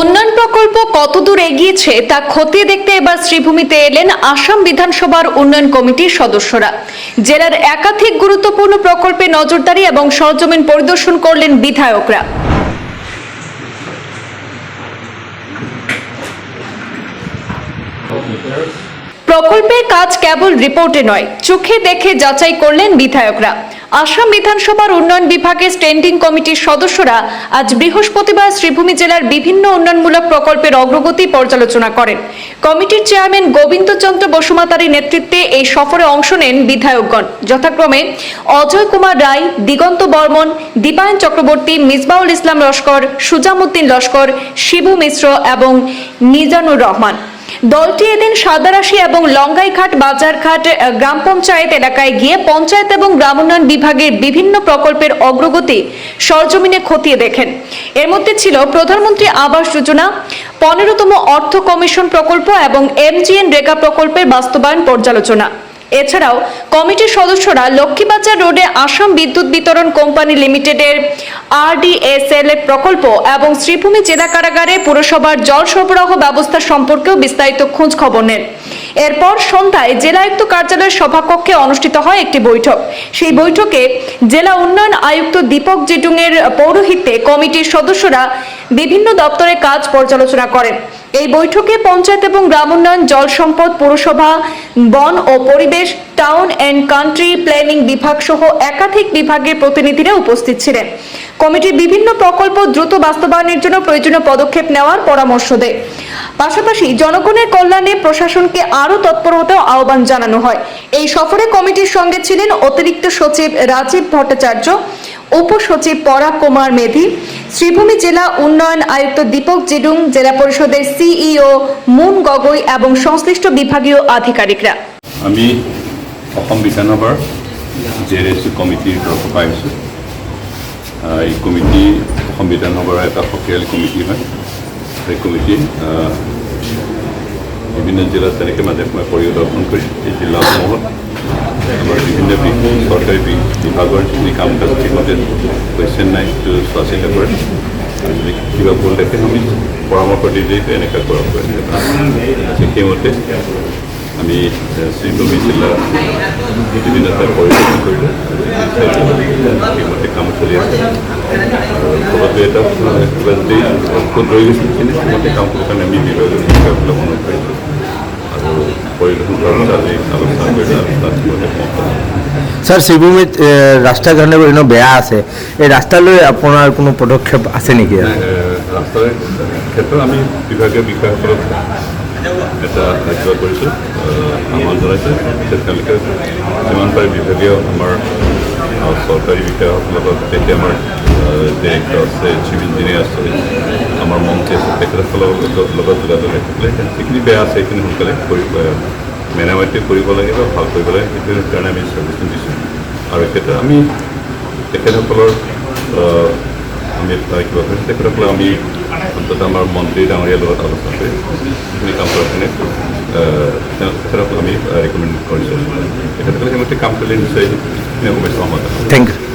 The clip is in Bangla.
উন্নয়ন প্রকল্প কতদূর এগিয়েছে তা খতিয়ে দেখতে এবার শ্রীভূমিতে এলেন আসাম বিধানসভার উন্নয়ন কমিটির সদস্যরা। জেলার একাধিক গুরুত্বপূর্ণ প্রকল্পে নজরদারি এবং সরজমিন পরিদর্শন করলেন বিধায়করা। প্রকল্পের কাজ কেবল রিপোর্টে নয়, চোখে দেখে যাচাই করলেন বিধায়করা। আসাম বিধানসভার উন্নয়ন বিভাগের স্ট্যান্ডিং কমিটির সদস্যরা আজ বৃহস্পতিবার শ্রীভূমি জেলার বিভিন্ন উন্নয়নমূলক প্রকল্পের অগ্রগতি পর্যালোচনা করেন। কমিটির চেয়ারম্যান গোবিন্দচন্দ্র বসুমাতারির নেতৃত্বে এই সফরে অংশ নেন বিধায়কগণ। যথাক্রমে অজয় কুমার রায়, দিগন্ত বর্মন দীপায়ন চক্রবর্তী, মিসবাউল ইসলাম লস্কর, সুজামুদ্দিন লস্কর, শিবু মিশ্র এবং মিজানুর রহমান। দলটি এদিন সাদারাশি এবং লঙ্গাইঘাট বাজারঘাট গ্রাম পঞ্চায়েত এলাকায় গিয়ে পঞ্চায়েত এবং গ্রাম উন্নয়ন বিভাগের বিভিন্ন প্রকল্পের অগ্রগতি সরজমিনে খতিয়ে দেখেন। এর মধ্যে ছিল প্রধানমন্ত্রী আবাস যোজনা, পনেরোতম অর্থ কমিশন প্রকল্প এবং এমজিএন রেখা প্রকল্পের বাস্তবায়ন পর্যালোচনা। এছাড়াও কমিটির সদস্যরা লক্ষ্মীবাজার রোডে আসাম বিদ্যুৎ বিতরণ কোম্পানি লিমিটেডের আরডিএসএল এর প্রকল্প এবং শ্রীভূমি জেলা কারাগারে পুরসভার জল সরবরাহ ব্যবস্থা সম্পর্কেও বিস্তারিত খোঁজ খবর নেন। এরপর সন্ধ্যায় জেলায়ুক্ত কার্যালয়ের সভাকক্ষে অনুষ্ঠিত হয় একটি বৈঠক। সেই বৈঠকে জেলা উন্নয়ন আয়ুক্ত দীপক জেটুং এর পৌরোহিত্যে কমিটির সদস্যরা বিভিন্ন দপ্তরের কাজ পর্যালোচনা করেন। এই বৈঠকে পঞ্চায়েত এবং গ্রাম উন্নয়ন, জল সম্পদ, পৌরসভা, বন ও পরিবেশ, টাউন অ্যান্ড কান্ট্রি প্ল্যানিং বিভাগ সহ একাধিক বিভাগের প্রতিনিধিরা উপস্থিত ছিলেন। কমিটির বিভিন্ন প্রকল্প দ্রুত বাস্তবায়নের জন্য প্রয়োজনীয় পদক্ষেপ নেওয়ার পরামর্শ দেয়। পাশাপাশি জনগণের কল্যাণে প্রশাসনকে আরও তৎপর আহ্বান জানানো হয়। এই সফরে কমিটির সঙ্গে ছিলেন অতিরিক্ত সচিব রাজীব ভট্টাচার্য উপসচিব পরাগ কুমার মেধি, শ্রীভূমি জেলা উন্নয়ন আয়ুক্ত দীপক জিডুং, জেলা পরিষদের সিইও মুন গগৈ এবং সংশ্লিষ্ট বিভাগীয় আধিকারিকরা। আমি অসম বিধানসভাৰ জে এছ চি কমিটিৰ তৰফৰ পৰা এই কমিটি অসম বিধানসভাৰ এটা সক্ৰিয়ালী কমিটি হয়। এই কমিটি বিভিন্ন জিলাত তেনেকৈ মাজে সময়ে পৰিদৰ্শন কৰি এই জিলাসমূহত আমাৰ বিভিন্ন বি- বিভাগৰ যিখিনি কাম কাজ সেইমতে কুৱেশ্যন নাই সেইটো চোৱা চিতা কৰে কিবা ভুল দেখে আমি পৰামৰ্শ দি দিয়ে এনেকুৱা কৰক সেইমতে আমি শ্ৰীভূমি জিলাৰ বিভিন্ন ঠাই পৰিদৰ্শন কৰিলোঁ সেইমতে কাম চলি আছে আৰু এটা কিবা যদি সেইমতে কাম কৰাৰ কাৰণে আমি বিভাগীয় বিষয়াসকলক অনুৰোধ কৰিছোঁ আৰু পৰিদৰ্শন কৰাৰ পিছত আজি আলোচনা কৰিলোঁ আলোচনাত মতে সমাপ্ত হ'ল। স্যার শ্রীভূমিত এ, ৰাস্তা ঘাটে এনে বেয়া আছে এই ৰাস্তালৈ আপোনাৰ কোনো পদক্ষেপ আছে নেকি ৰাস্তাৰ ক্ষেত্ৰত আমি বিভাগীয় বিষয়াসকলক এটা কিবা কৰিছোঁ আহ, আহ্বান জনাইছোঁ যে তেওঁলোকে যিমান পাৰে বিভাগীয় আমাৰ চৰকাৰী বিষয়াসকলৰ লগত তেতিয়া আমাৰ ডিৰেক্টৰ আছে চিফ ইঞ্জিনিয়াৰ আছে আমাৰ মন্ত্ৰী আছে তেখেতসকলৰ লগত যোগাযোগ ৰাখিবলৈ যিখিনি বেয়া আছে সেইখিনি সোনকালে মেৰামতি কৰিব লাগে বা ভাল কৰিব লাগে সেইটো কাৰণে আমি চাৰ্ভিচটো দিছোঁ আৰু ক্ষেত্ৰত আমি তেখেতসকলৰ আমি কিবা কৰিছোঁ তেখেতসকলে আমি অন্ততঃ আমাৰ মন্ত্ৰী ডাঙৰীয়াৰ লগত আলোচনা কৰি যিখিনি কাম কৰাৰ কাৰণে তেখেতসকলক আমি ৰেকমেণ্ড কৰিছোঁ। তেখেতসকলে সেইমতে কাম কৰিলে নিশ্চয় সেইখিনি সমস্যা হ'ব। Thank you